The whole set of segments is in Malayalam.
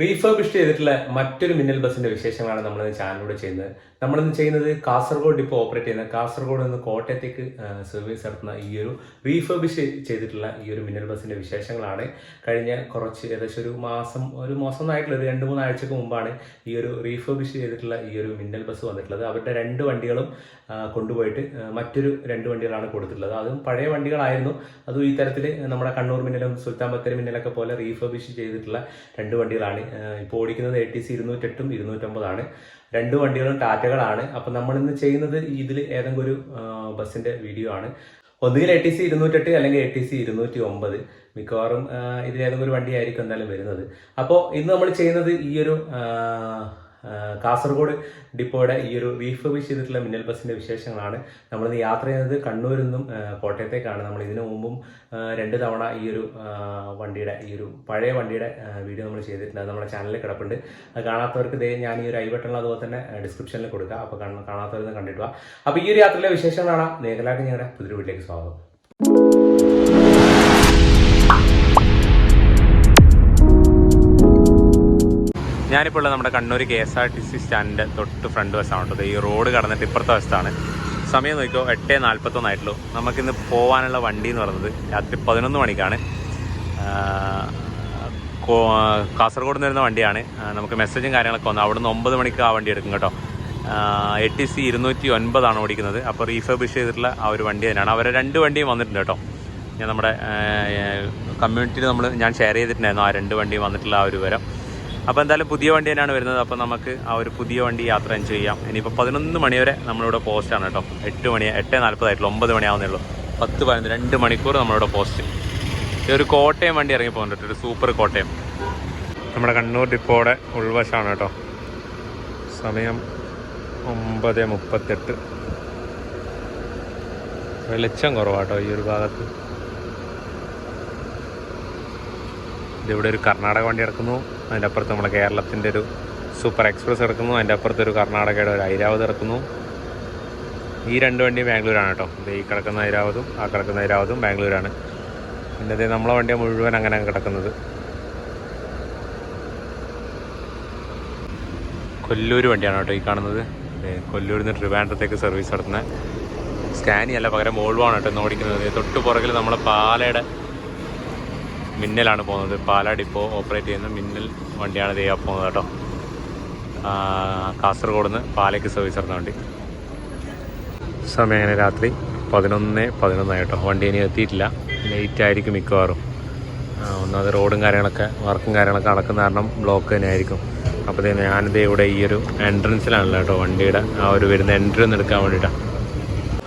റീഫർബിഷ് ചെയ്തിട്ടുള്ള മറ്റൊരു മിന്നൽ ബസ്സിന്റെ വിശേഷങ്ങളാണ് നമ്മൾ ചാനലിലൂടെ ചെയ്യുന്നത്. നമ്മളിന്ന് ചെയ്യുന്നത് കാസർഗോഡ് ഡിപ്പോ ഓപ്പറേറ്റ് ചെയ്യുന്ന കാസർഗോഡ് നിന്ന് കോട്ടയത്തേക്ക് സർവീസ് നടത്തുന്ന ഈ ഒരു റീഫർബിഷ് ചെയ്തിട്ടുള്ള ഈ ഒരു മിന്നൽ ബസ്സിന്റെ വിശേഷങ്ങളാണ്. കഴിഞ്ഞ കുറച്ച് ഏകദേശം ഒരു മാസം ഒരു മാസം ആയിട്ടുള്ള ഒരു രണ്ട് മൂന്ന് ആഴ്ചക്ക് മുമ്പാണ് ഈ ഒരു റീഫർബിഷ് ചെയ്തിട്ടുള്ള ഈ ഒരു മിന്നൽ ബസ് വന്നിട്ടുള്ളത്. അവരുടെ രണ്ട് വണ്ടികളും കൊണ്ടുപോയിട്ട് മറ്റൊരു രണ്ട് വണ്ടികളാണ് കൊടുത്തിട്ടുള്ളത്. അതും പഴയ വണ്ടികളായിരുന്നു. അതും ഈ തരത്തിൽ നമ്മുടെ കണ്ണൂർ മിന്നലും സുൽത്താൻ ബത്തേരി മിന്നലൊക്കെ പോലെ റീഫർബിഷ് ചെയ്തിട്ടുള്ള രണ്ട് വണ്ടികളാണ് ഇപ്പോൾ ഓടിക്കുന്നത് എ ടി സി ഇരുന്നൂറ്റെട്ടും ഇരുന്നൂറ്റമ്പതാണ്. രണ്ട് വണ്ടികളും ടാറ്റകളാണ്. അപ്പം നമ്മളിന്ന് ചെയ്യുന്നത് ഇതിൽ ഏതെങ്കിലും ഒരു ബസ്സിന്റെ വീഡിയോ ആണ്. ഒന്നുകിൽ എ ടി സി ഇരുന്നൂറ്റെട്ട് അല്ലെങ്കിൽ എ ടി സി ഇരുന്നൂറ്റി ഒമ്പത് മിക്കവാറും ഇതിലേതെങ്കിലും ഒരു വണ്ടിയായിരിക്കും എന്തായാലും വരുന്നത്. അപ്പോൾ ഇന്ന് നമ്മൾ ചെയ്യുന്നത് ഈ ഒരു കാസർഗോഡ് ഡിപ്പോയുടെ ഈ ഒരു റീഫർബിഷ് ചെയ്തിട്ടുള്ള മിന്നൽ ബസ്സിന്റെ വിശേഷങ്ങളാണ്. നമ്മൾ ഇന്ന് യാത്ര ചെയ്യുന്നത് കണ്ണൂരിൽ നിന്നും കോട്ടയത്തേക്കാണ്. നമ്മൾ ഇതിനു മുമ്പും രണ്ട് തവണ ഈ ഒരു വണ്ടിയുടെ ഈ ഒരു പഴയ വണ്ടിയുടെ വീഡിയോ നമ്മൾ ചെയ്തിട്ടുണ്ട്. അത് നമ്മുടെ ചാനലിൽ കിടപ്പുണ്ട്. അത് കാണാത്തവർക്ക് ദേ ഞാൻ ഈ ഒരു ഐ ബട്ടൺ അതുപോലെ തന്നെ ഡിസ്ക്രിപ്ഷനിൽ കൊടുക്കുക അപ്പോൾ കാണാത്തവരൊന്ന് കണ്ടിട്ട് അപ്പോൾ ഈ ഒരു യാത്രയിലെ വിശേഷങ്ങളാണ്. മേഖലാക്ക് ഞങ്ങളുടെ പുതിയ വീട്ടിലേക്ക് സ്വാഗതം. ഞാനിപ്പോൾ ഉള്ളത് നമ്മുടെ Kannur K S R T C സ്റ്റാൻഡിന്റെ തൊട്ട് ഫ്രണ്ട് വശമാണ് കേട്ടോ ഈ റോഡ് കടന്നിട്ട് ഇപ്പുറത്തെ വശത്താണ്. സമയം നോക്കിയോ എട്ട് നാൽപ്പത്തൊന്നായിട്ടുള്ളൂ നമുക്കിന്ന് പോകാനുള്ള വണ്ടി എന്ന് പറയുന്നത് രാത്രി പതിനൊന്ന് മണിക്കാണ്. കാസർഗോഡ് നിന്ന് വരുന്ന വണ്ടിയാണ്. നമുക്ക് മെസ്സേജും കാര്യങ്ങളൊക്കെ വന്നു. അവിടുന്ന് ഒമ്പത് മണിക്ക് ആ വണ്ടി എടുക്കും കേട്ടോ. എ ടി സി ഇരുന്നൂറ്റി ഒൻപതാണ് ഓടിക്കുന്നത്. അപ്പോൾ റീഫർബിഷ് ചെയ്തിട്ടുള്ള ആ ഒരു വണ്ടി തന്നെയാണ്. അവരെ രണ്ട് വണ്ടിയും വന്നിട്ടുണ്ട് കേട്ടോ. ഞാൻ നമ്മുടെ കമ്മ്യൂണിറ്റിയിൽ നമ്മൾ ഞാൻ ഷെയർ ചെയ്തിട്ടുണ്ടായിരുന്നു ആ രണ്ട് വണ്ടിയും വന്നിട്ടുള്ള ആ ഒരു വിവരം. അപ്പോൾ എന്തായാലും പുതിയ വണ്ടി തന്നെയാണ് വരുന്നത്. അപ്പോൾ നമുക്ക് ആ ഒരു പുതിയ വണ്ടി യാത്ര എൻജോയ് ചെയ്യാം. ഇനിയിപ്പോൾ പതിനൊന്ന് മണിവരെ നമ്മളിവിടെ പോസ്റ്റാണ് കേട്ടോ. എട്ട് മണി എട്ട് നാൽപ്പതായിട്ടുള്ളൂ ഒമ്പത് മണിയാവുന്നേ ഉള്ളൂ. പത്ത് പതിനൊന്ന് രണ്ട് മണിക്കൂർ നമ്മളിവിടെ പോസ്റ്റ് ഈ ഒരു കോട്ടയം വണ്ടി ഇറങ്ങി പോകുന്നുണ്ട് ഒരു സൂപ്പർ കോട്ടയം. നമ്മുടെ കണ്ണൂർ ഡിപ്പോയുടെ ഉൾവശമാണ് കേട്ടോ. സമയം ഒമ്പത് മുപ്പത്തെട്ട്. വെളിച്ചം കുറവാട്ടോ ഈ ഒരു ഭാഗത്ത്. ഇതിവിടെ ഒരു കർണാടക വണ്ടി കിടക്കുന്നു അതിന്റെ അപ്പുറത്ത് നമ്മുടെ കേരളത്തിന്റെ ഒരു സൂപ്പർ എക്സ്പ്രസ് കിടക്കുന്നു അതിന്റെ അപ്പുറത്ത് ഒരു കർണാടകയുടെ ഒരു ഐരാവത് കിടക്കുന്നു ഈ രണ്ട് വണ്ടിയും ബാംഗ്ലൂരാണ് കേട്ടോ. ഈ കിടക്കുന്ന ഐരാവതും ആ കിടക്കുന്ന ഐരാവതും ബാംഗ്ലൂരാണ്. പിന്നെ അതേ നമ്മളെ വണ്ടി മുഴുവൻ അങ്ങനെ കിടക്കുന്നത്. കൊല്ലൂർ വണ്ടിയാണ് കേട്ടോ ഈ കാണുന്നത്. കൊല്ലൂരിൽ നിന്ന് ട്രിവാൻഡ്രത്തേക്ക് സർവീസ് നടത്തുന്ന സ്കാനി അല്ല പകരം ഓൾവാണ് കേട്ടോ ഇന്ന് ഓടിക്കുന്നത്. തൊട്ട് പുറകിൽ നമ്മളെ പാലയുടെ മിന്നലാണ് പോകുന്നത്. പാലാ ഡിപ്പോ ഓപ്പറേറ്റ് ചെയ്യുന്ന മിന്നൽ വണ്ടിയാണ് ദേ പോകുന്നത് കേട്ടോ. കാസർഗോഡ് നിന്ന് പാലയ്ക്ക് സർവീസ് നടന്ന വണ്ടി. സമയം രാത്രി പതിനൊന്ന് പതിനൊന്നായി കേട്ടോ. വണ്ടി ഇനി എത്തിയിട്ടില്ല. ലേറ്റ് ആയിരിക്കും മിക്കവാറും. ഒന്നാമത് റോഡും കാര്യങ്ങളൊക്കെ വർക്കും കാര്യങ്ങളൊക്കെ നടക്കുന്ന കാരണം ബ്ലോക്ക് തന്നെ ആയിരിക്കും അപ്പോൾ തന്നെ ഞാനിത് ഇവിടെ ഈ ഒരു എൻട്രൻസിലാണല്ലോ കേട്ടോ വണ്ടിയുടെ ആ ഒരു വരുന്ന എൻട്രി ഒന്ന് എടുക്കാൻ വേണ്ടിയിട്ടാണ്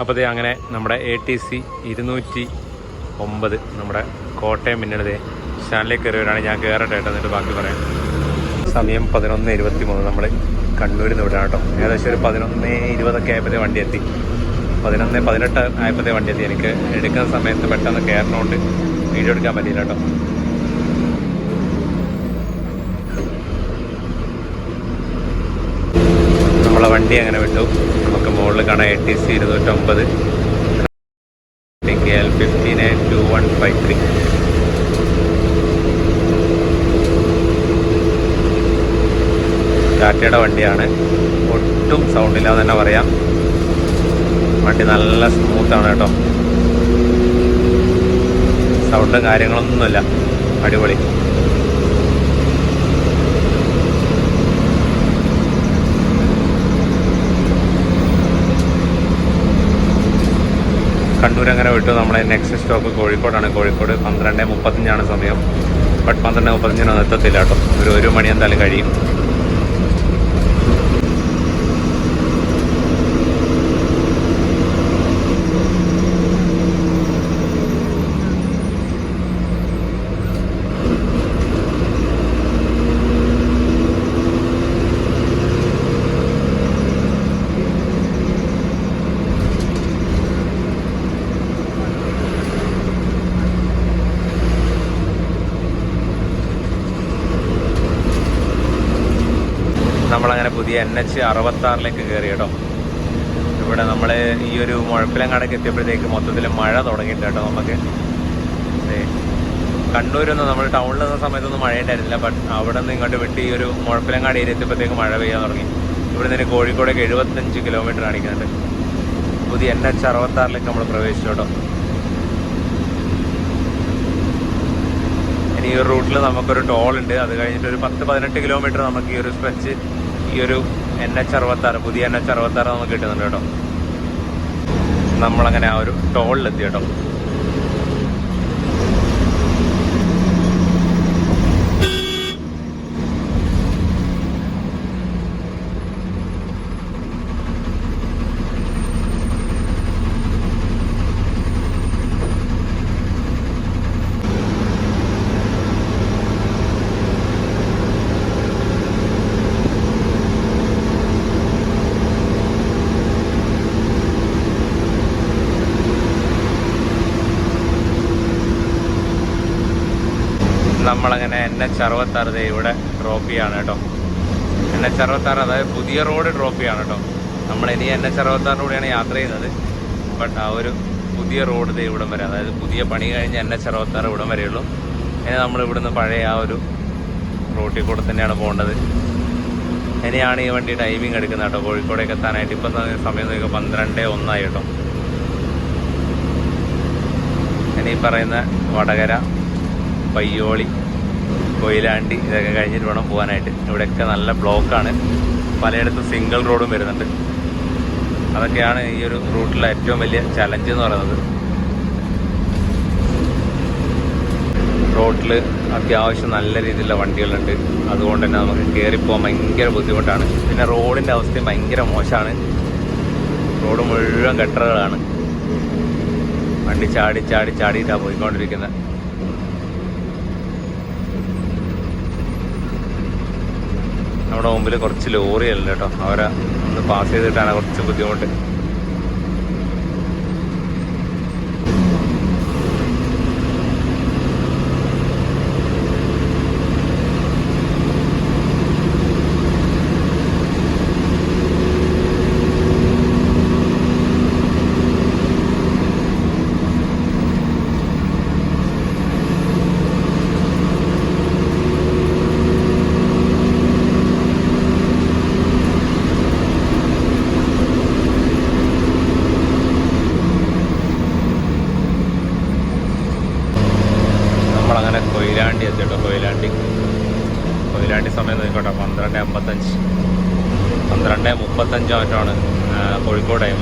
അപ്പോൾ ദേ അങ്ങനെ നമ്മുടെ എ ടി സി ഇരുന്നൂറ്റി ഒമ്പത് നമ്മുടെ കോട്ടയം പിന്നീട് സ്റ്റാൻഡിലേക്ക് കയറിയവരാണ്. ഞാൻ കയറട്ടെ കേട്ടോ എന്നിട്ട് ബാക്കി പറയാം. സമയം പതിനൊന്ന് ഇരുപത്തി മൂന്ന് നമ്മൾ കണ്ണൂരിൽ നിന്ന് വിടാം കേട്ടോ. ഏകദേശം ഒരു പതിനൊന്ന് ഇരുപതൊക്കെ ആയപ്പോഴത്തെ വണ്ടി എത്തി. പതിനൊന്ന് പതിനെട്ട് ആയപ്പോഴത്തെ വണ്ടി എത്തി. എനിക്ക് എടുക്കുന്ന സമയത്ത് പെട്ടെന്ന് കയറണോണ്ട് വീഡിയോ എടുക്കാൻ പറ്റിയില്ല കേട്ടോ. നമ്മളെ വണ്ടി അങ്ങനെ വിട്ടു. നമുക്ക് മുകളിൽ കാണാം എ ടി സി ഇരുന്നൂറ്റമ്പത്. L nine two one five three ടാറ്റയുടെ വണ്ടിയാണ്. ഒട്ടും സൗണ്ട് ഇല്ലാതെ തന്നെ പറയാം. വണ്ടി നല്ല സ്മൂത്താണ് കേട്ടോ. സൗണ്ടും കാര്യങ്ങളൊന്നുമില്ല. അടിപൊളി. കണ്ണൂർ അങ്ങനെ വിട്ടു. നമ്മളെ നെക്സ്റ്റ് സ്റ്റോപ്പ് കോഴിക്കോടാണ്. കോഴിക്കോട് പന്ത്രണ്ട് മുപ്പത്തഞ്ചാണ് സമയം. ബട്ട് പന്ത്രണ്ട് മുപ്പത്തഞ്ചിനൊന്നും എത്തത്തില്ല കേട്ടോ. ഒരു ഒരു മണി എന്തായാലും കഴിയും നമ്മളങ്ങനെ പുതിയ എൻ എച്ച് അറുപത്താറിലേക്ക് കയറി കേട്ടോ. ഇവിടെ നമ്മൾ ഈ ഒരു മുഴപ്പിലങ്ങാടൊക്കെ എത്തിയപ്പോഴത്തേക്ക് മൊത്തത്തിൽ മഴ തുടങ്ങിയിട്ട് നമുക്ക്. കണ്ണൂരൊന്നും നമ്മൾ ടൗണിൽ നിന്ന സമയത്തൊന്നും മഴ ഉണ്ടായിരുന്നില്ല ബട്ട് അവിടെ നിന്ന് ഇങ്ങോട്ട് വിട്ട് ഈ ഒരു മുഴപ്പിലങ്ങാട് ഏരിയ എത്തിയപ്പോഴത്തേക്ക് മഴ പെയ്യാൻ തുടങ്ങി. ഇവിടെ നിന്ന് കോഴിക്കോടേക്ക് എഴുപത്തഞ്ച് കിലോമീറ്റർ കാണിക്കുന്നുണ്ട്. പുതിയ എൻ എച്ച് അറുപത്താറിലേക്ക് നമ്മൾ പ്രവേശിച്ചു കേട്ടോ. ഇനി ഈ റൂട്ടിൽ നമുക്കൊരു ടോൾ ഉണ്ട് അത് കഴിഞ്ഞിട്ട് ഒരു പത്ത് പതിനെട്ട് കിലോമീറ്റർ നമുക്ക് ഈ ഒരു സ്ട്രെച്ച് ഈ ഒരു എൻ എച്ച് അറുപത്താറ് പുതിയ എൻ എച്ച് അറുപത്താറ് നമുക്ക് കിട്ടുന്നുണ്ട് കേട്ടോ. നമ്മളങ്ങനെ ആ ഒരു ടോളിലെത്തി കേട്ടോ നമ്മളങ്ങനെ എൻ എച്ച് അറുപത്താറ് ഇവിടെ ഡ്രോപ്പ് ചെയ്യാണ് കേട്ടോ. എൻ എച്ച് അറുപത്താറ് അതായത് പുതിയ റോഡ് ഡ്രോപ്പ് ചെയ്യാണ് കേട്ടോ. നമ്മൾ ഇനി എൻ എച്ച് അറുപത്താറിലൂടെയാണ് യാത്ര ചെയ്യുന്നത്. ബട്ട് ആ ഒരു പുതിയ റോഡ് ഇവിടം വരെ അതായത് പുതിയ പണി കഴിഞ്ഞ് എൻ എച്ച് അറുപത്താറ് ഇവിടം വരെയുള്ളൂ ഇനി നമ്മൾ ഇവിടുന്ന് പഴയ ആ ഒരു റോട്ടിൽ കൂടെ തന്നെയാണ് പോകേണ്ടത്. ഇനിയാണ് ഈ വണ്ടി ടൈമിംഗ് എടുക്കുന്നത് കേട്ടോ. കോഴിക്കോടേക്ക് എത്താനായിട്ട് ഇപ്പം സമയം നോക്കിയാൽ പന്ത്രണ്ട് ഒന്നായി കേട്ടോ. ഇനി പറയുന്ന വടകര പയ്യോളി കൊയിലാണ്ടി ഇതൊക്കെ കഴിഞ്ഞിട്ട് വേണം പോകാനായിട്ട്. ഇവിടെയൊക്കെ നല്ല ബ്ലോക്കാണ്. പലയിടത്തും സിംഗിൾ റോഡും വരുന്നുണ്ട്. അതൊക്കെയാണ് ഈ ഒരു റൂട്ടിലെ ഏറ്റവും വലിയ ചലഞ്ച് എന്ന് പറയുന്നത്. റോട്ടിൽ അത്യാവശ്യം നല്ല രീതിയിലുള്ള വണ്ടികളുണ്ട്. അതുകൊണ്ട് തന്നെ നമുക്ക് കയറിപ്പോകാൻ ഭയങ്കര ബുദ്ധിമുട്ടാണ്. പിന്നെ റോഡിന്റെ അവസ്ഥയും ഭയങ്കര മോശമാണ്. റോഡ് മുഴുവൻ ഗട്ടറുകളാണ് വണ്ടി ചാടി ചാടി ചാടിയിട്ടാണ് പോയിക്കൊണ്ടിരിക്കുന്നത് നമ്മുടെ മുമ്പിൽ കുറച്ച് ലോറിയല്ല കേട്ടോ അവരെ ഒന്ന് പാസ് ചെയ്തിട്ടാണ് കുറച്ച് ബുദ്ധിമുട്ട് നമ്മളങ്ങനെ കൊയിലാണ്ടി എത്തി കേട്ടോ കൊയിലാണ്ടി കൊയിലാണ്ടി സമയം നോക്കട്ടെ പന്ത്രണ്ട് അമ്പത്തഞ്ച് പന്ത്രണ്ട് മുപ്പത്തഞ്ചോ മറ്റാണ് കോഴിക്കോട് ടൈം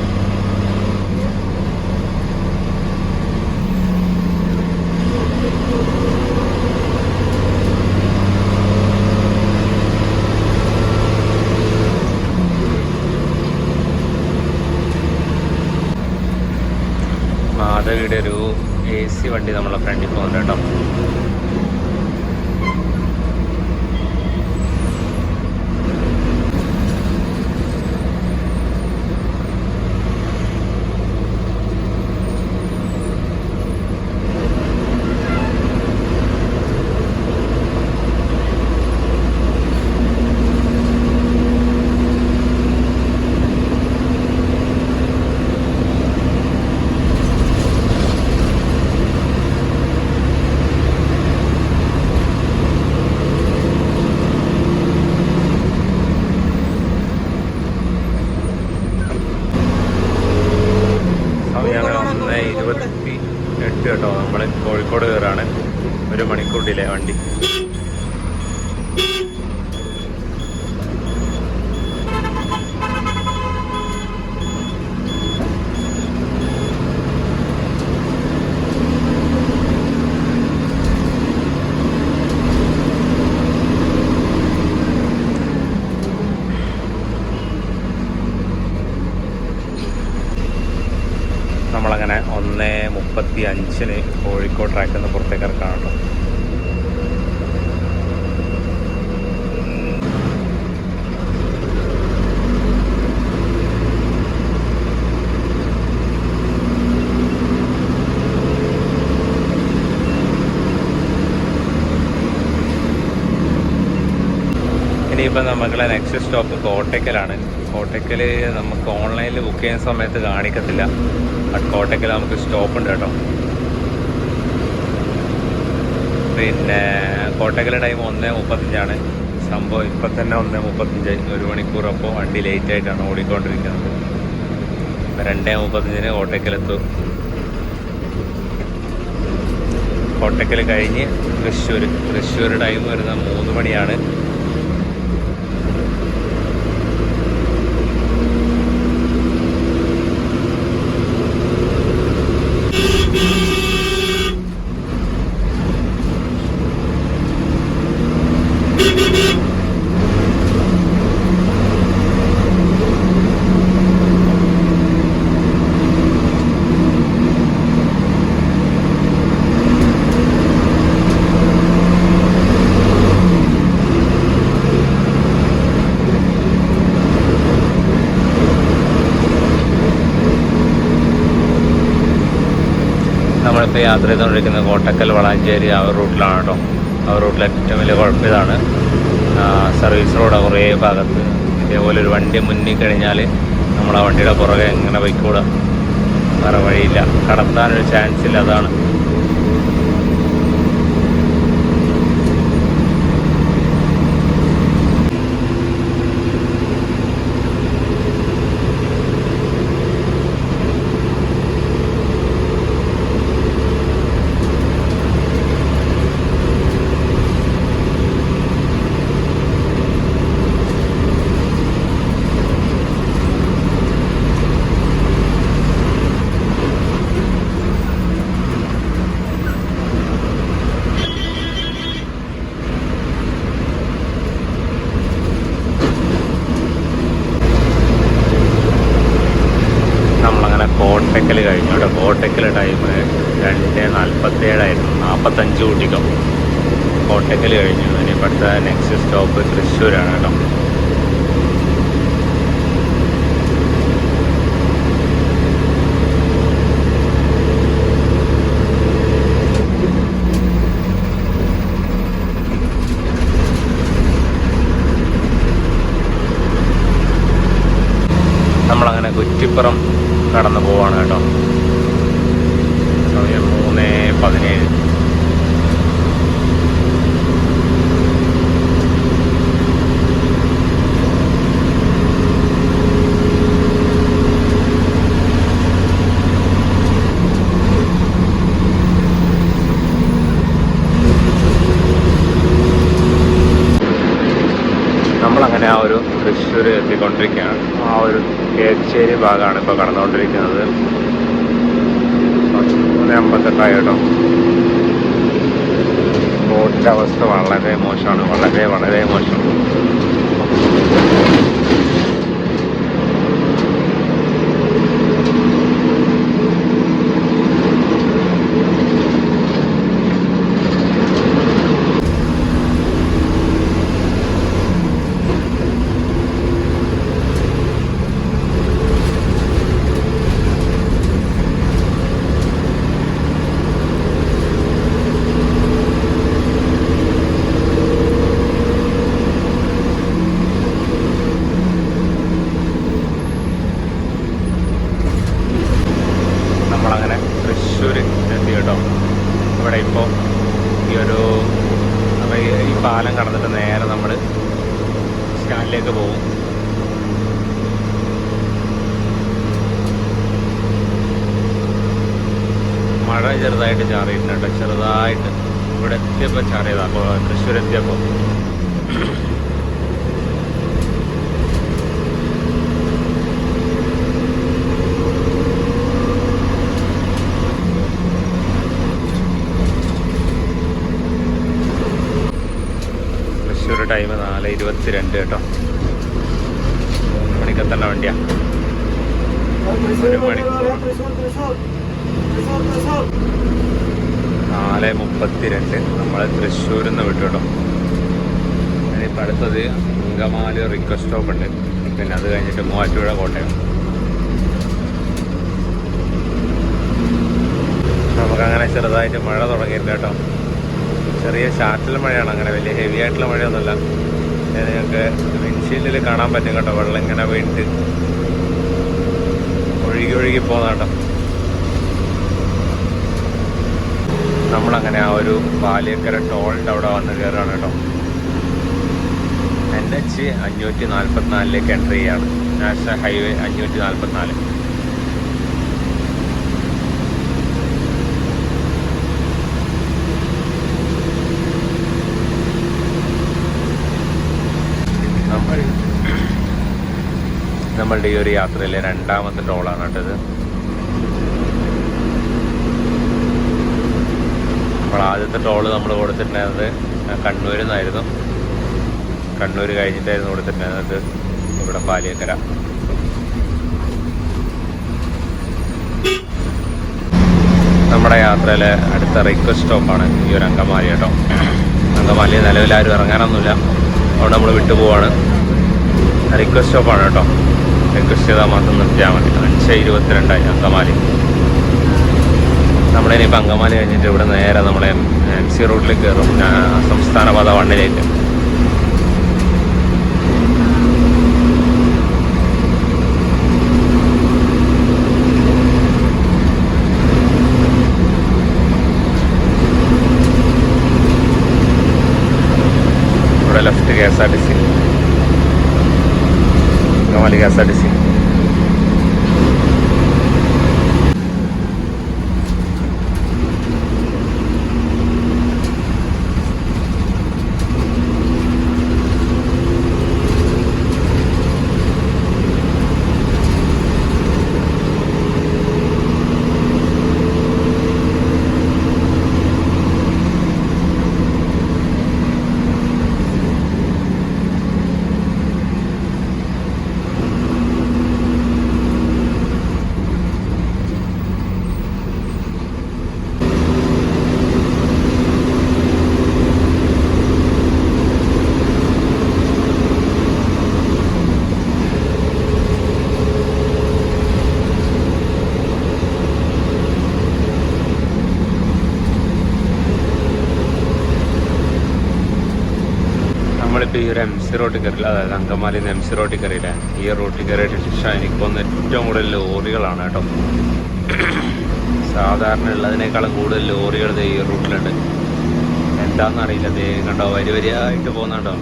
മാധവിയുടെ ഒരു എ സി വണ്ടി നമ്മളെ ഫ്രണ്ടിൽ പോകുന്നുണ്ട് കേട്ടോ സമയം ഒന്ന് ഇരുപത്തി എട്ട് കേട്ടോ നമ്മൾ കോഴിക്കോട് കയറാണ് ഒരു മണിക്കൂർ ഡിലേ വണ്ടി നമ്മളങ്ങനെ ഒന്ന് മുപ്പത്തി അഞ്ചിന് കോഴിക്കോട് ട്രാക്കിൽ നിന്ന് പുറത്തേക്ക് ഇറക്കാനുണ്ടോ? ഇനിയിപ്പോൾ നമുക്കുള്ള നെക്സ്റ്റ് സ്റ്റോപ്പ് കോട്ടയ്ക്കലാണ്. കോട്ടയ്ക്കൽ നമുക്ക് ഓൺലൈനിൽ ബുക്ക് ചെയ്യുന്ന സമയത്ത് കാണിക്കത്തില്ല. ബട്ട് കോട്ടയ്ക്കൽ നമുക്ക് സ്റ്റോപ്പ് ഉണ്ട് കേട്ടോ. പിന്നെ കോട്ടക്കല ടൈം ഒന്ന് മുപ്പത്തഞ്ചാണ്. സംഭവം ഇപ്പം തന്നെ ഒന്ന് മുപ്പത്തഞ്ച് ഒരു മണിക്കൂർ അപ്പോൾ വണ്ടി ലേറ്റ് ആയിട്ടാണ് ഓടിക്കൊണ്ടിരിക്കുന്നത്. രണ്ട് മുപ്പത്തഞ്ചിന് കോട്ടക്കലെത്തും. കോട്ടക്കൽ കഴിഞ്ഞ് തൃശ്ശൂർ തൃശ്ശൂർ ടൈം വരുന്ന മൂന്ന് മണിയാണ്. യാത്ര ചെയ്തുകൊണ്ടിരിക്കുന്നത് കോട്ടക്കൽ വളാഞ്ചേരി ആ റൂട്ടിലാണ് കേട്ടോ. ആ റൂട്ടിൽ ഏറ്റവും വലിയ കുഴപ്പം ഇതാണ്. സർവീസ് റോഡ് കുറേ ഭാഗത്ത്. ഇതേപോലെ ഒരു വണ്ടി മുന്നിൽ കഴിഞ്ഞാൽ നമ്മൾ ആ വണ്ടിയുടെ പുറകെ എങ്ങനെ പോയിക്കൂടാ? വേറെ വഴിയില്ല. കടത്താനൊരു ചാൻസ് ഇല്ല അതാണ് നമ്മളങ്ങനെ കോട്ടക്കൽ കഴിഞ്ഞു. അവിടെ കോട്ടക്കൽ ടൈം രണ്ട് നാൽപ്പത്തേഴായിരുന്നു നാൽപ്പത്തഞ്ച് കൂട്ടിക്കും കോട്ടക്കൽ കഴിഞ്ഞു. ഇനി അടുത്ത നെക്സ്റ്റ് സ്റ്റോപ്പ് തൃശ്ശൂരാണ് കേട്ടോ. നമ്മളങ്ങനെ കുറ്റിപ്പുറം കടന്നു പോവാണ് കേട്ടോ സമയം മൂന്ന് പതിനേഴ് നമ്മളങ്ങനെ ആ ഒരു തൃശ്ശൂർ എത്തിക്കൊണ്ടിരിക്കുകയാണ് ആ ഒരു കേച്ചേരി ഭാഗമാണ് ഇപ്പോൾ കടന്നുകൊണ്ടിരിക്കുന്നത്. മൂന്ന് അമ്പത്തെട്ടായി കേട്ടോ റോഡിന്റെ അവസ്ഥ വളരെ മോശമാണ് വളരെ വളരെ മോശം നമ്മളങ്ങനെ തൃശ്ശൂർ എത്തി കേട്ടോ ഇവിടെ ഇപ്പോൾ ഈ ഒരു അപ്പോൾ ഈ ഈ പാലം കടന്നിട്ട് നേരെ നമ്മൾ സ്റ്റാൻഡിലേക്ക് പോകും. മഴ ചെറുതായിട്ട് ചാറിയിട്ടുണ്ട്. ചെറുതായിട്ട് ഇവിടെ എത്തിയപ്പോൾ ചാറിയതാണ് അപ്പോൾ തൃശ്ശൂർ എത്തിയപ്പോൾ തൃശ്ശൂർ നാല് ഇരുപത്തിരണ്ട് കേട്ടോ. മൂന്ന് മണിക്ക് എത്തേണ്ട വണ്ടിയാ നാല് മുപ്പത്തിരണ്ട്. നമ്മൾ തൃശ്ശൂരിൽ നിന്ന് വിട്ടു കേട്ടോ. ഇനിയിപ്പോൾ അടുത്തത് അങ്കമാലി റിക്വസ്റ്റ് സ്റ്റോപ്പ് ഉണ്ട്. പിന്നെ അത് കഴിഞ്ഞിട്ട് മൂവാറ്റുപുഴ കോട്ടയം. നമുക്കങ്ങനെ ചെറുതായിട്ട് മഴ തുടങ്ങിയിട്ടുണ്ട് കേട്ടോ. ചെറിയ ചാറ്റൽ മഴയാണ്. അങ്ങനെ വലിയ ഹെവി ആയിട്ടുള്ള മഴയൊന്നുമല്ല. നിങ്ങൾക്ക് വിൻഷീൽഡിൽ കാണാൻ പറ്റും കേട്ടോ. വെള്ളം ഇങ്ങനെ വീണിട്ട്. ഒഴുകി ഒഴുകി പോകുന്ന കേട്ടോ. നമ്മളങ്ങനെ ആ ഒരു പാലിയക്കര ടോളിന്റെ അവിടെ വന്ന് കയറുകയാണ് കേട്ടോ. എൻ എച്ച് അഞ്ഞൂറ്റി നാൽപ്പത്തിനാലിലേക്ക് എൻട്രി ചെയ്യാണ്. നാഷണൽ ഹൈവേ അഞ്ഞൂറ്റി നാൽപ്പത്തിനാല് നമ്മൾ നമ്മളുടെ ഈ ഒരു യാത്രയിലെ രണ്ടാമത്തെ ടോളാണ് കേട്ടത് അപ്പോൾ ആദ്യത്തെ ടോൾ നമ്മൾ കൊടുത്തിട്ടുണ്ടായിരുന്നത് കണ്ണൂരിൽ നിന്നായിരുന്നു കണ്ണൂർ കഴിഞ്ഞിട്ടായിരുന്നു കൊടുത്തിട്ടുണ്ടായിരുന്നത് ഇവിടെ പാലിയക്കര. നമ്മുടെ യാത്രയിലെ അടുത്ത റിക്വസ്റ്റ് സ്റ്റോപ്പാണ് ഈ ഒരു അങ്കമാലി കേട്ടോ. അങ്കമാലി നിലവിൽ ആരും ഇറങ്ങാനൊന്നുമില്ല. അതുകൊണ്ട് നമ്മൾ വിട്ടുപോവാണ്. റിക്വസ്റ്റ് സ്റ്റോപ്പാണ് കേട്ടോ. ചെയ്താൽ മാത്രം നിർത്തിയാൽ മതി. അഞ്ച് ഇരുപത്തിരണ്ടായി അങ്കമാലി നമ്മുടെ ഇനിയിപ്പോൾ അങ്കമാലി കഴിഞ്ഞിട്ട് ഇവിടെ നേരെ നമ്മളെ എം സി റോഡിൽ കയറും. സംസ്ഥാന പാത വണ്ണിലേക്ക്. ഇവിടെ left K S R T C Angamaly K S R T C നമ്മളിപ്പോൾ ഈ ഒരു എം സി റോട്ടിൽ കയറില്ല അതായത് അങ്കമാലി നിന്ന് എം സി റോട്ടിൽ കയറിയില്ല ഈ റോട്ടിൽ കയറിയിട്ട് എനിക്ക് തോന്നുന്നു ഏറ്റവും കൂടുതൽ ലോറികളാണ് കേട്ടോ. സാധാരണ ഉള്ളതിനേക്കാളും കൂടുതൽ ലോറികൾ ഈ റൂട്ടിലുണ്ട് എന്താണെന്നറിയില്ല ദേ കണ്ടോ വരി വരിയായിട്ട് പോകുന്നുണ്ടോ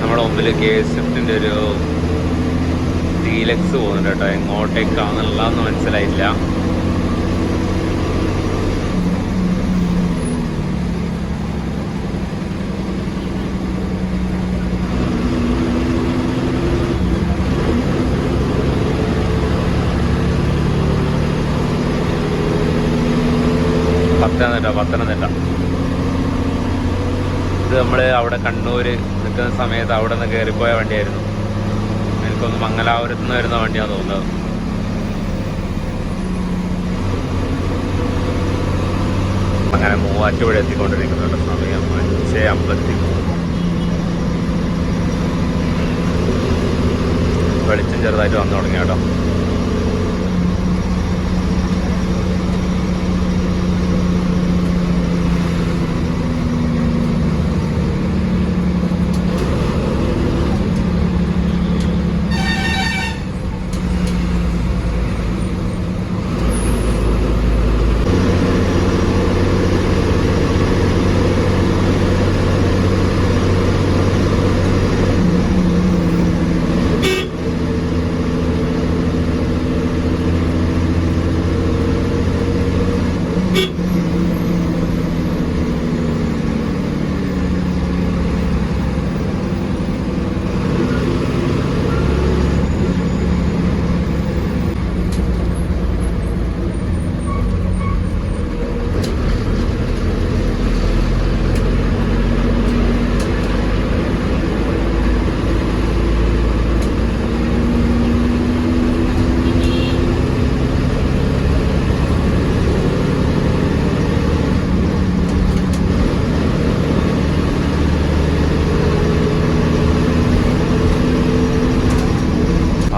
നമ്മുടെ മുമ്പിൽ കെ എസ് എഫിന്റെ ഒരു ഡീലക്സ് പോകുന്നുണ്ട് കേട്ടോ. എങ്ങോട്ടേക്കാണെന്നുള്ളതെന്ന് മനസ്സിലായില്ല. പത്തനംതിട്ട പത്തനംതിട്ട. ഇത് നമ്മൾ അവിടെ കണ്ണൂർ നിൽക്കുന്ന സമയത്ത് അവിടെ നിന്ന് കയറിപ്പോയ വണ്ടിയായിരുന്നു. എനിക്കൊന്ന് മംഗലാപുരത്ത് നിന്ന് വരുന്ന വണ്ടിയാണ് തോന്നുന്നത്. അങ്ങനെ മൂവാറ്റുപുഴ എത്തിക്കൊണ്ടിരിക്കുന്നുണ്ട് സമയം അഞ്ച് അമ്പത്തി വെളിച്ചം ചെറുതായിട്ട് വന്നു തുടങ്ങി കേട്ടോ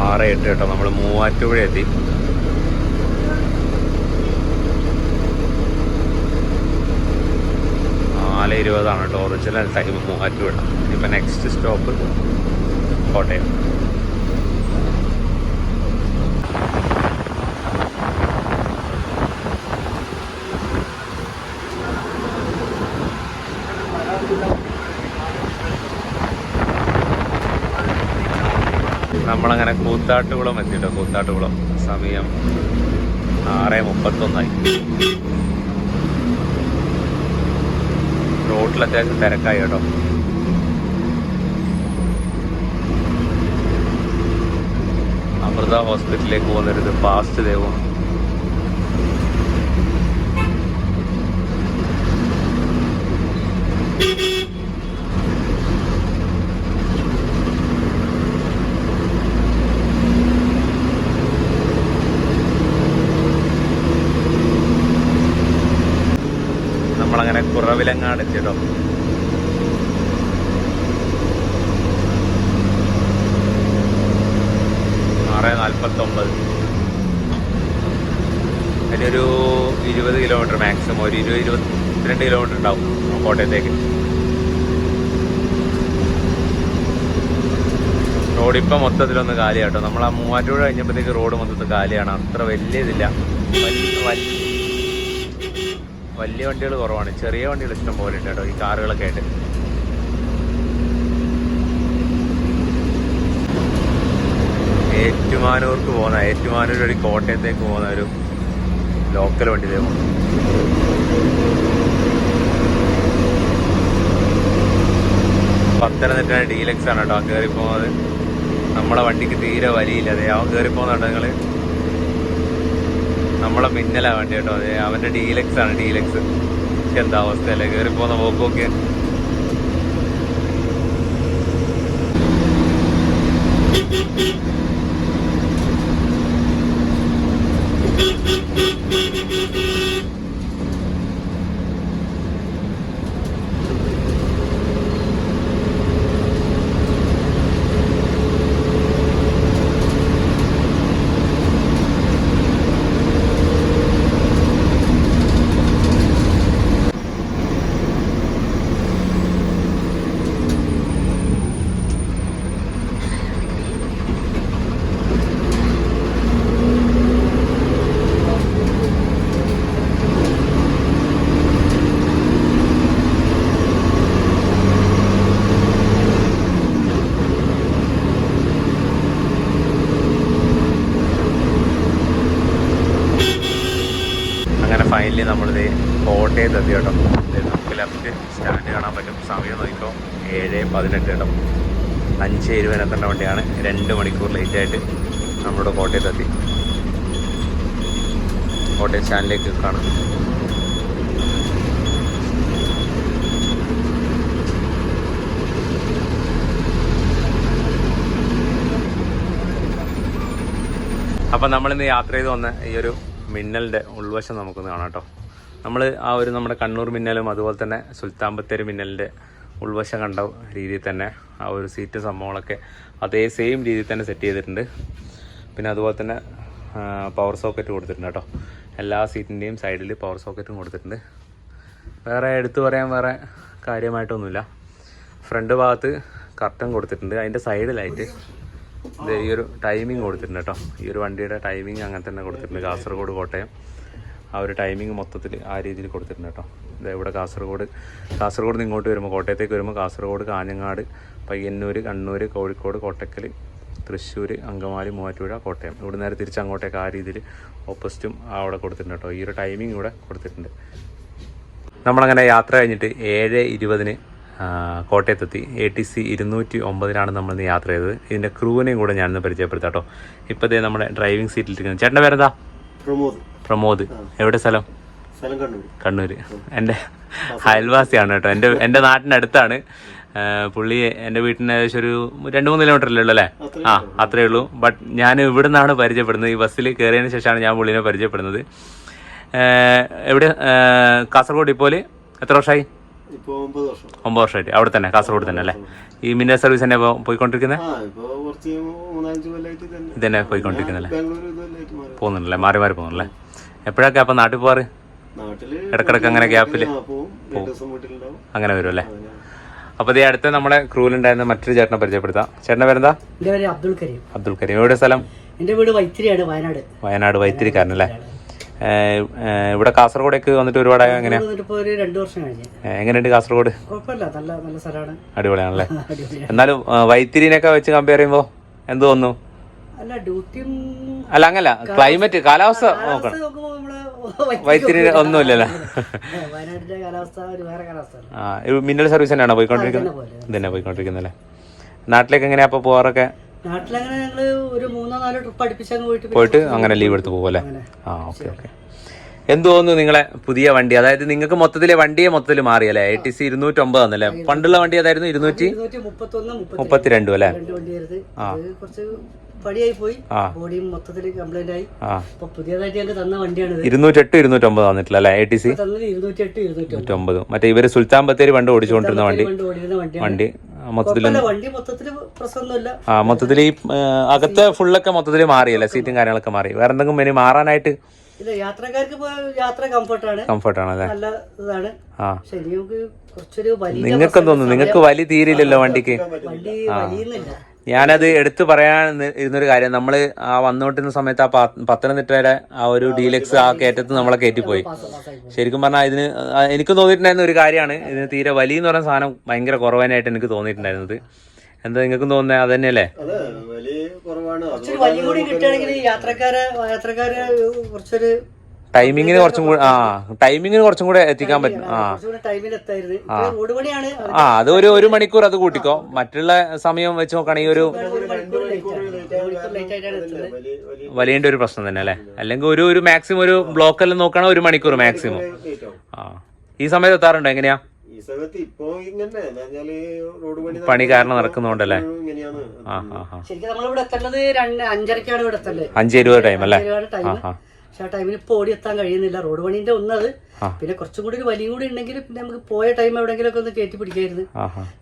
ആറ് എട്ട് കേട്ടോ നമ്മൾ മൂവാറ്റുപുഴ എത്തി. നാല് ഇരുപതാണ്. കേട്ടോ ഒറിജിനൽ ടൈം മൂവാറ്റുപുഴ ഇപ്പം നെക്സ്റ്റ് സ്റ്റോപ്പ് കോട്ടയം. കൂത്താട്ടുകുളം എത്തിട്ടോ കൂത്താട്ടുകുളം. സമയം ആറ് മുപ്പത്തൊന്നായി. റോട്ടിൽ അത്യാവശ്യം തിരക്കായി കേട്ടോ. അമൃത ഹോസ്പിറ്റലിലേക്ക് പോകുന്നൊരു ഫാസ്റ്റ് ദേവും നമ്മളങ്ങനെ കുറവിലങ്ങാട് എത്തിട്ടോ ആറ് നാൽപ്പത്തൊമ്പത്. അതിലൊരു ഇരുപത് കിലോമീറ്റർ മാക്സിമം ഒരു ഇരുപത് ഇരുപത്തിരണ്ട് കിലോമീറ്റർ ഉണ്ടാവും കോട്ടയത്തേക്ക്. റോഡ് ഇപ്പം മൊത്തത്തിലൊന്ന് കാലിയാട്ടോ. നമ്മൾ ആ മൂവാറ്റുപുഴ കഴിഞ്ഞപ്പോഴത്തേക്ക് റോഡ് മൊത്തത്തിൽ കാലിയാണ്. അത്ര വലിയ ഇതില്ല. വലിയ വലിയ വണ്ടികൾ കുറവാണ്. ചെറിയ വണ്ടികൾ ഇഷ്ടം പോലെ ഉണ്ട് കേട്ടോ ഈ കാറുകളൊക്കെ ആയിട്ട്. ഏറ്റുമാനൂർക്ക് പോകുന്ന ഏറ്റുമാനൂർ വഴി കോട്ടയത്തേക്ക് പോകുന്ന ഒരു ലോക്കൽ വണ്ടി പോകുന്നു പത്തനംതിട്ട ഡീലക്സ് ആണ് കേട്ടോ കയറി പോകുന്നത്. നമ്മളെ വണ്ടിക്ക് തീരെ വലിയില്ല. അതെ അവൻ കയറി പോകുന്നുണ്ടോ നിങ്ങൾ? നമ്മളെ മിന്നലാ വണ്ടി കേട്ടോ. അതെ അവന്റെ ഡീലക്സ്. ആണ് ഡീലക്സ് എന്താ അവസ്ഥയല്ലേ? കയറി പോകുന്ന പോക്കൊക്കെ അങ്ങനെ ഫൈനലി നമ്മളിത് കോട്ടയത്ത് എത്തി കേട്ടോ ദേ നമുക്ക് ലെഫ്റ്റ് സ്റ്റാൻഡ് കാണാൻ പറ്റും സമയം നോക്കിക്കോ ഏഴ് പതിനെട്ട് കേട്ടോ അഞ്ച് ഇരുപതിനെത്തേണ്ട വണ്ടിയാണ് രണ്ട് മണിക്കൂർ ലേറ്റ് ആയിട്ട് നമ്മളിവിടെ കോട്ടയത്ത് എത്തി കോട്ടയം സ്റ്റാൻഡിലേക്ക് കാണാം. അപ്പം നമ്മളിന്ന് യാത്ര ചെയ്ത് വന്ന ഈ ഒരു മിന്നലിന്റെ ഉൾവശം നമുക്കൊന്ന് കാണാം കേട്ടോ. നമ്മൾ ആ ഒരു നമ്മുടെ കണ്ണൂർ മിന്നലും അതുപോലെ തന്നെ സുൽത്താൻ ബത്തേരി മിന്നലിന്റെ ഉൾവശം കണ്ട രീതിയിൽ തന്നെ ആ ഒരു സീറ്റ് സംഭവങ്ങളൊക്കെ അതേ സെയിം രീതിയിൽ തന്നെ സെറ്റ് ചെയ്തിട്ടുണ്ട്. പിന്നെ അതുപോലെ തന്നെ പവർ സോക്കറ്റ് കൊടുത്തിട്ടുണ്ട് കേട്ടോ. എല്ലാ സീറ്റിന്റെയും സൈഡിൽ പവർ സോക്കറ്റും കൊടുത്തിട്ടുണ്ട്. വേറെ എടുത്തു പറയാൻ വേറെ കാര്യമായിട്ടൊന്നുമില്ല. ഫ്രണ്ട് ഭാഗത്ത് കർട്ടൻ കൊടുത്തിട്ടുണ്ട്. അതിന്റെ സൈഡിലായിട്ട് ഇത് ഈ ഒരു ടൈമിംഗ് കൊടുത്തിട്ടുണ്ട് കേട്ടോ. ഈ ഒരു വണ്ടിയുടെ ടൈമിംഗ് അങ്ങനെ തന്നെ കൊടുത്തിട്ടുണ്ട്. കാസർഗോഡ് കോട്ടയം. ആ ഒരു ടൈമിംഗ് മൊത്തത്തിൽ ആ രീതിയിൽ കൊടുത്തിട്ടുണ്ട് കേട്ടോ. ഇത് ഇവിടെ കാസർഗോഡ് കാസർഗോഡ് നിന്ന് ഇങ്ങോട്ട് വരുമ്പോൾ കോട്ടയത്തേക്ക് വരുമ്പോൾ കാസർഗോഡ് കാഞ്ഞങ്ങാട് പയ്യന്നൂർ കണ്ണൂർ കോഴിക്കോട് കോട്ടക്കൽ തൃശ്ശൂർ അങ്കമാലി മൂവാറ്റുപുഴ കോട്ടയം. ഇവിടെ നേരെ തിരിച്ച് അങ്ങോട്ടേക്ക് ആ രീതിയിൽ ഓപ്പോസിറ്റും അവിടെ കൊടുത്തിട്ടുണ്ട് കേട്ടോ. ഈ ഒരു ടൈമിംഗ് ഇവിടെ കൊടുത്തിട്ടുണ്ട്. നമ്മളങ്ങനെ യാത്ര കഴിഞ്ഞിട്ട് ഏഴ് ഇരുപതിന് കോട്ടയത്തെത്തി. എ ടി സി ഇരുന്നൂറ്റി ഒമ്പതിനാണ് നമ്മൾ ഇന്ന് യാത്ര ചെയ്തത്. ഇതിന്റെ ക്രൂവിനെയും കൂടെ ഞാനിന്ന് പരിചയപ്പെടുത്താം കേട്ടോ. ഇപ്പോഴത്തെ നമ്മുടെ ഡ്രൈവിംഗ് സീറ്റിലിരിക്കുന്നത് ചേട്ടന്റെ പേരെന്താ? പ്രമോദ്. പ്രമോദ്. എവിടെ സ്ഥലം? കണ്ണൂര്. കണ്ണൂർ എന്റെ അയൽവാസിയാണ് കേട്ടോ. എന്റെ എന്റെ നാട്ടിന്റെ അടുത്താണ് പുള്ളി എന്റെ വീട്ടിന് ഏകദേശം ഒരു രണ്ട് മൂന്ന് കിലോമീറ്റർ ഉള്ളൂ അല്ലേ? ആ അത്രേ ഉള്ളൂ. ബട്ട് ഞാൻ ഇവിടെ നിന്നാണ് പരിചയപ്പെടുന്നത്. ഈ ബസ്സിൽ കയറിയതിന് ശേഷമാണ് ഞാൻ പുള്ളിനെ പരിചയപ്പെടുന്നത്. എവിടെ കാസർഗോഡ് ഇപ്പോൾ എത്ര വർഷമായി? ഒമ്പത് വർഷം. ഒമ്പത് വർഷമായിട്ട്. അവിടെ തന്നെ കാസർഗോഡ് തന്നെ അല്ലേ? ഈ മിന്നൽ സർവീസ് തന്നെ പോയിക്കൊണ്ടിരിക്കുന്നത് ഇതന്നെ. പോയിക്കൊണ്ടിരിക്കുന്നല്ലേ പോകുന്നുണ്ടല്ലേ? മാറി മാറി പോകുന്നുണ്ടല്ലേ? എപ്പോഴൊക്കെ അപ്പം നാട്ടിൽ പോവാറ്? ഇടക്കിടക്ക് അങ്ങനെ ഗ്യാപ്പിൽ അങ്ങനെ വരും അല്ലേ? അപ്പോൾ ഇതേ അടുത്ത് നമ്മുടെ ക്രൂലുണ്ടായിരുന്ന മറ്റൊരു ചേട്ടനെ പരിചയപ്പെടുത്താം. ചേട്ടന്റെ പേരെന്താ? എന്റെ പേര് അബ്ദുൾ കരീം. അബ്ദുൽ കരീം. എവിടെ സ്ഥലം? എന്റെ വീട് വൈത്തിരിയാണ് വയനാട്. വയനാട് വൈത്തിരിക്കാരനല്ലേ ഇവിടെ കാസർഗോഡേക്ക് വന്നിട്ട് ഒരുപാട് എങ്ങനെയാ? എങ്ങനെയുണ്ട് കാസർഗോഡ്? അടിപൊളിയാണല്ലേ? അടിപൊളിയാണ്. എന്നാലും വൈത്തിരിനൊക്കെ വെച്ച് കമ്പയർ ചെയ്യുമ്പോ എന്ത് തോന്നുന്നു? അല്ല ഡ്യൂട്ടിയും അല്ല അങ്ങല്ല ക്ലൈമറ്റ് കാലാവസ്ഥ നോക്കണം. വൈത്തിരി ഒന്നുമില്ലല്ലോ. ഏ, വയനാട്ടിലെ കാലാവസ്ഥ ഒരു വേറെ കാലാവസ്ഥ മിന്നൽ സർവീസ് തന്നെയാണോ പോയിക്കൊണ്ടിരിക്കുന്നത്? ഇതന്നെ പോയിക്കൊണ്ടിരിക്കുന്നത് അല്ലേ? നാട്ടിലേക്ക് എങ്ങനെയാ പോവാറൊക്കെ? നാട്ടിലങ്ങനെ ഒരു മൂന്നോ നാലോ ട്രിപ്പ് അടുപ്പിച്ചങ്ങ് പോയിട്ട് അങ്ങനെ ലീവ് എടുത്ത് പോകുമല്ലേ ആ ഓക്കെ ഓക്കെ എന്ത് തോന്നുന്നു നിങ്ങളെ പുതിയ വണ്ടി? അതായത് നിങ്ങൾക്ക് മൊത്തത്തിലെ വണ്ടിയെ മൊത്തത്തിൽ മാറിയല്ലേ എ ടി സി ഇരുന്നൂറ്റൊമ്പത് ആണല്ലേ പണ്ടുള്ള വണ്ടി അതായിരുന്നു ഇരുന്നൂറ്റി മുപ്പത്തിരണ്ടു അല്ലേ? പടിയായി പോയി ബോഡി മൊത്തത്തിൽ കംപ്ലൈന്റ് ആയി. അപ്പൊ പുതിയതായിട്ട് ഞങ്ങൾക്ക് തന്ന വണ്ടിയാണ് ഇരുന്നൂറ്റെട്ട് ഇരുന്നൂറ്റൊമ്പത് വന്നിട്ടില്ല അല്ലേ? എ ടി സി തന്നത് ഇരുന്നൂറ്റി എട്ട് ഇരുന്നൂറ്റി ഒമ്പത് ഒമ്പത് മറ്റേ ഇവർ സുൽത്താൻ ബത്തേരി പണ്ട് ഓടിച്ചുകൊണ്ടിരുന്ന വണ്ടി. വണ്ടി വണ്ടി. മൊത്തത്തിൽ വണ്ടി ആ മൊത്തത്തിൽ ഈ അകത്തെ ഫുള്ളൊക്കെ മൊത്തത്തിൽ മാറിയല്ലേ സീറ്റും കാര്യങ്ങളൊക്കെ മാറി. വേറെ എന്തെങ്കിലും ഇനി മാറാനായിട്ട് യാത്രക്കാർക്ക് യാത്ര കംഫർട്ടാണ്. കംഫർട്ടാണ് അല്ലേ? നല്ല ഇതാണ്. ആ. പക്ഷെ നമുക്ക് കുറച്ചൊരു വലിയ നിങ്ങൾക്ക് തോന്നുന്നു നിങ്ങൾക്ക് വലിയ തീരില്ലല്ലോ വണ്ടിക്ക്. വണ്ടി വലിയുന്നില്ല. ഞാനത് എടുത്തു പറയാൻ ഇരുന്നൊരു കാര്യം. നമ്മൾ ആ വന്നുകൊണ്ടിരുന്ന സമയത്ത് ആ പത്തനംതിട്ടയുടെ ആ ഒരു ഡീലക്സ് ആ കയറ്റത്ത് നമ്മളെ കയറ്റിപ്പോയി. ശരിക്കും പറഞ്ഞാൽ ഇതിന് എനിക്ക് തോന്നിയിട്ടുണ്ടായിരുന്ന ഒരു കാര്യമാണ്. ഇതിന് തീരെ വലിയ എന്ന് പറയുന്ന സാധനം ഭയങ്കര കുറവാനായിട്ട് എനിക്ക് തോന്നിയിട്ടുണ്ടായിരുന്നത്. എന്താ നിങ്ങൾക്കും തോന്നുന്നത് അത് തന്നെയല്ലേ? അതെ വലിയ കുറവാണ് യാത്രക്കാരെ യാത്രക്കാരെ കുറച്ചൊരു ടൈമിങ്ങിന് കുറച്ചും കൂടെ ആ ടൈമിങ്ങിന് കുറച്ചും കൂടെ എത്തിക്കാൻ പറ്റും. ആ. ആ. അത് ഒരു ഒരു മണിക്കൂർ അത് കൂട്ടിക്കോ. മറ്റുള്ള സമയം വെച്ച് നോക്കുകയാണെങ്കിൽ ഒരു വലിയ ഒരു പ്രശ്നം തന്നെ അല്ലേ? അല്ലെങ്കിൽ ഒരു ഒരു മാക്സിമം ഒരു ബ്ലോക്ക് ബ്ലോക്കെല്ലാം നോക്കുകയാണെങ്കിൽ ഒരു മണിക്കൂർ മാക്സിമം ആ. ഈ സമയത്ത് എത്താറുണ്ടോ? എങ്ങനെയാ? ഈ സമയത്ത് ഇപ്പൊ ഇങ്ങനെ എന്നാൽ റോഡ് പണി കാരണം നടക്കുന്നുണ്ടല്ലേ? എത്തേണ്ടത് ടൈം അല്ലേ? ടൈം ആ. പക്ഷെ ആ ടൈമിൽ ഇപ്പോൾ ഓടി എത്താൻ കഴിയുന്നില്ല. റോഡ് പണിന്റെ ഒന്നത്. പിന്നെ കുറച്ചും കൂടി ഒരു വലിയ കൂടി ഉണ്ടെങ്കിൽ പിന്നെ നമുക്ക് പോയ ടൈം എവിടെങ്കിലും ഒക്കെ ഒന്ന് കയറ്റി പിടിക്കായിരുന്നു.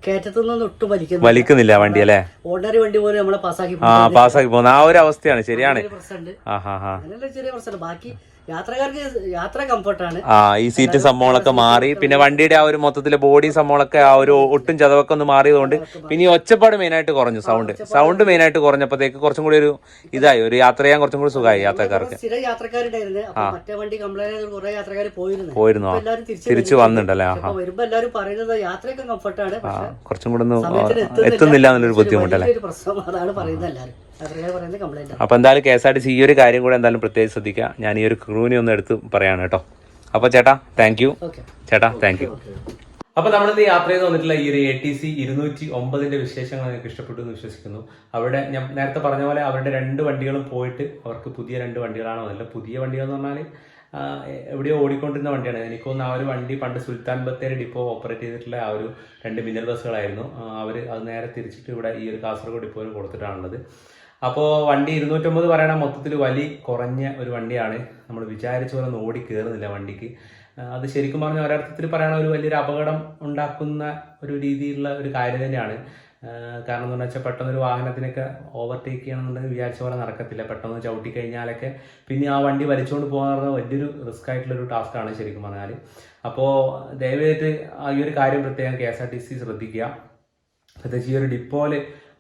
കയറ്റത്തുനിന്നൊന്നും ഒട്ടും വലിക്കുന്നു വലിക്കുന്നില്ല വണ്ടി അല്ലേ? ഓർഡിനറി വണ്ടി പോലും നമ്മളെ പാസ്സാക്കി പാസ്സാക്കി പോകുന്ന ആ ഒരു അവസ്ഥയാണ്. ശരിയാണ്. പ്രശ്നമുണ്ട്. അങ്ങനെയുള്ള ചെറിയ പ്രശ്നമുണ്ട്. ബാക്കി യാത്രക്കാർക്ക് യാത്ര കംഫർട്ടാണ്. ആ ഈ സീറ്റ് സംഭവങ്ങളൊക്കെ മാറി. പിന്നെ വണ്ടിയുടെ ആ ഒരു മൊത്തത്തിലെ ബോഡി സംഭവങ്ങളൊക്കെ ആ ഒരു ഒട്ടും ചതവൊക്കെ ഒന്ന് മാറിയതുകൊണ്ട് പിന്നെ ഈ ഒച്ചപ്പാട് മെയിനായിട്ട് കുറഞ്ഞു സൗണ്ട്. സൗണ്ട് മെയിനായിട്ട് കുറഞ്ഞപ്പോഴത്തേക്ക് കുറച്ചും കൂടി ഒരു ഇതായി. ഒരു യാത്ര ചെയ്യാൻ കുറച്ചും കൂടി സുഖമായി യാത്രക്കാർക്ക്. സ്ഥിരം യാത്രക്കാരുണ്ടായിരുന്നു മറ്റേ വണ്ടി കംപ്ലൈന്റ് കുറെ യാത്രക്കാർ പോയിരുന്നു. പോയിരുന്നു. തിരിച്ച് വന്നിട്ടുണ്ടല്ലേ? വരുമ്പോ എല്ലാവരും പറയുന്നത് യാത്രയൊക്കെ കംഫർട്ടാണ് കുറച്ചും കൂടെ ഒന്ന് എത്തുന്നില്ല. എന്നുള്ളൊരു ബുദ്ധിമുട്ടല്ലേ? പ്രശ്നം. അതാണ് പറയുന്നത് എല്ലാവരും. അപ്പൊ എന്തായാലും K S R T C ഈ ഒരു കാര്യം കൂടെ എന്തായാലും പ്രത്യേകം ശ്രദ്ധിക്കുക. ഞാൻ ഈ ഒരു ക്രൂവിനെ ഒന്ന് എടുത്ത് പറയാണ് കേട്ടോ. അപ്പൊ ചേട്ടാ താങ്ക് യു ചേട്ടാ താങ്ക് യു അപ്പൊ നമ്മളിന്ന് യാത്ര ചെയ്ത് വന്നിട്ടുള്ള ഈ ഒരു എ ടി സി ഇരുന്നൂറ്റി ഒമ്പതിന്റെ വിശേഷങ്ങൾ നിങ്ങൾക്ക് ഇഷ്ടപ്പെട്ടു എന്ന് വിശ്വസിക്കുന്നു. അവിടെ ഞാൻ നേരത്തെ പറഞ്ഞ പോലെ അവരുടെ രണ്ട് വണ്ടികളും പോയിട്ട് അവർക്ക് പുതിയ രണ്ട് വണ്ടികളാണ് അതല്ല പുതിയ വണ്ടികൾ എന്ന് പറഞ്ഞാൽ എവിടെയോ ഓടിക്കൊണ്ടിരുന്ന വണ്ടിയാണ്. എനിക്കൊന്ന് ആ ഒരു വണ്ടി പണ്ട് സുൽത്താൻ ബത്തേരി ഡിപ്പോ ഓപ്പറേറ്റ് ചെയ്തിട്ടുള്ള ആ ഒരു രണ്ട് മിന്നൽ ബസ്സുകളായിരുന്നു. അവർ അത് നേരെ തിരിച്ചിട്ട് ഇവിടെ ഈ ഒരു കാസർഗോഡ് ഡിപ്പോയിൽ കൊടുത്തിട്ടാണുള്ളത്. അപ്പോൾ വണ്ടി ഇരുന്നൂറ്റമ്പത് പറയണ മൊത്തത്തിൽ വലി കുറഞ്ഞ ഒരു വണ്ടിയാണ്. നമ്മൾ വിചാരിച്ച പോലെ ഓടി കയറുന്നില്ല വണ്ടിക്ക്. അത് ശരിക്കും പറഞ്ഞാൽ ഒരർത്ഥത്തിൽ പറയണ ഒരു വലിയൊരു അപകടം ഉണ്ടാക്കുന്ന ഒരു രീതിയിലുള്ള ഒരു കാര്യം തന്നെയാണ്. കാരണം എന്ന് വെച്ചാൽ പെട്ടെന്ന് ഒരു വാഹനത്തിനൊക്കെ ഓവർടേക്ക് ചെയ്യണമെന്നുണ്ടെങ്കിൽ വിചാരിച്ച പോലെ നടക്കത്തില്ല. പെട്ടെന്ന് ചവിട്ടി കഴിഞ്ഞാലൊക്കെ പിന്നെ ആ വണ്ടി വലിച്ചുകൊണ്ട് പോകാൻ പറഞ്ഞാൽ വലിയൊരു റിസ്ക് ആയിട്ടുള്ള ഒരു ടാസ്ക്കാണ് ശരിക്കും പറഞ്ഞാൽ അപ്പോൾ ദയവായിട്ട് ഈ ഒരു കാര്യം പ്രത്യേകം K S R T C ശ്രദ്ധിക്കുക. പ്രത്യേകിച്ച് ഈ ഒരു ഡിപ്പോയിൽ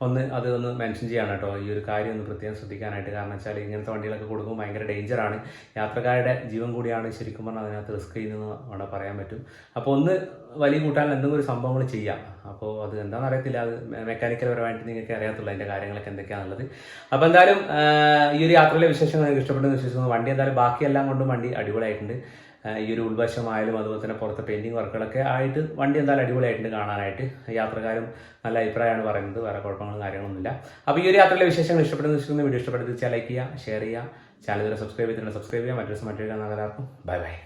ഒന്ന് അത് ഒന്ന് മെൻഷൻ ചെയ്യാണ് കേട്ടോ. ഈ ഒരു കാര്യം ഒന്ന് പ്രത്യേകം ശ്രദ്ധിക്കാനായിട്ട്. കാരണം വെച്ചാൽ ഇങ്ങനത്തെ വണ്ടികളൊക്കെ കൊടുക്കുമ്പോൾ ഭയങ്കര ഡേഞ്ചറാണ് യാത്രക്കാരുടെ ജീവൻ കൂടിയാണ് ശരിക്കും പറഞ്ഞാൽ അതിനകത്ത് റിസ്ക് ചെയ്യുന്നതെന്ന് വേണം പറയാൻ പറ്റും. അപ്പോൾ ഒന്ന് വലിയ കൂട്ടാൻ എന്തെങ്കിലും ഒരു സംഭവങ്ങൾ ചെയ്യാം. അപ്പോൾ അത് എന്താണെന്ന് അറിയത്തില്ല. അത് മെക്കാനിക്കൽ പരമായിട്ട് നിങ്ങൾക്ക് അറിയാത്തുള്ളൂ അതിന്റെ കാര്യങ്ങളൊക്കെ എന്തൊക്കെയാണുള്ളത് അപ്പോൾ എന്തായാലും ഈ ഒരു യാത്രയിലെ വിശേഷങ്ങൾ നിങ്ങൾക്ക് ഇഷ്ടപ്പെട്ടെന്ന് വിശ്വസിക്കുന്നു. വണ്ടി എന്തായാലും ബാക്കിയെല്ലാം കൊണ്ടും വണ്ടി അടിപൊളിയായിട്ടുണ്ട്. ഈ ഒരു ഉൾവശമായാലും അതുപോലെ തന്നെ പുറത്തെ പെയിന്റിങ് വർക്കുകളൊക്കെ ആയിട്ട് വണ്ടി എന്തായാലും അടിപൊളിയായിട്ടുണ്ട് കാണാനായിട്ട്. യാത്രക്കാരും നല്ല അഭിപ്രായമാണ് പറയുന്നത്. വേറെ കുഴപ്പങ്ങളും കാര്യങ്ങളൊന്നുമില്ല. അപ്പോൾ ഈ ഒരു യാത്രയിലെ വിശേഷങ്ങൾ ഇഷ്ടപ്പെടുന്ന വീഡിയോ ഇഷ്ടപ്പെടുന്നത് വെച്ചാൽ ലൈക്ക് ചെയ്യുക ഷെയർ ചെയ്യുക. ചാനൽ സബ്സ്ക്രൈബ് ചെയ്തിട്ടുണ്ട് സബ്സ്ക്രൈബ് ചെയ്യുക. മറ്റൊരു മറ്റൊരു കാണാൻ ബൈ ബൈ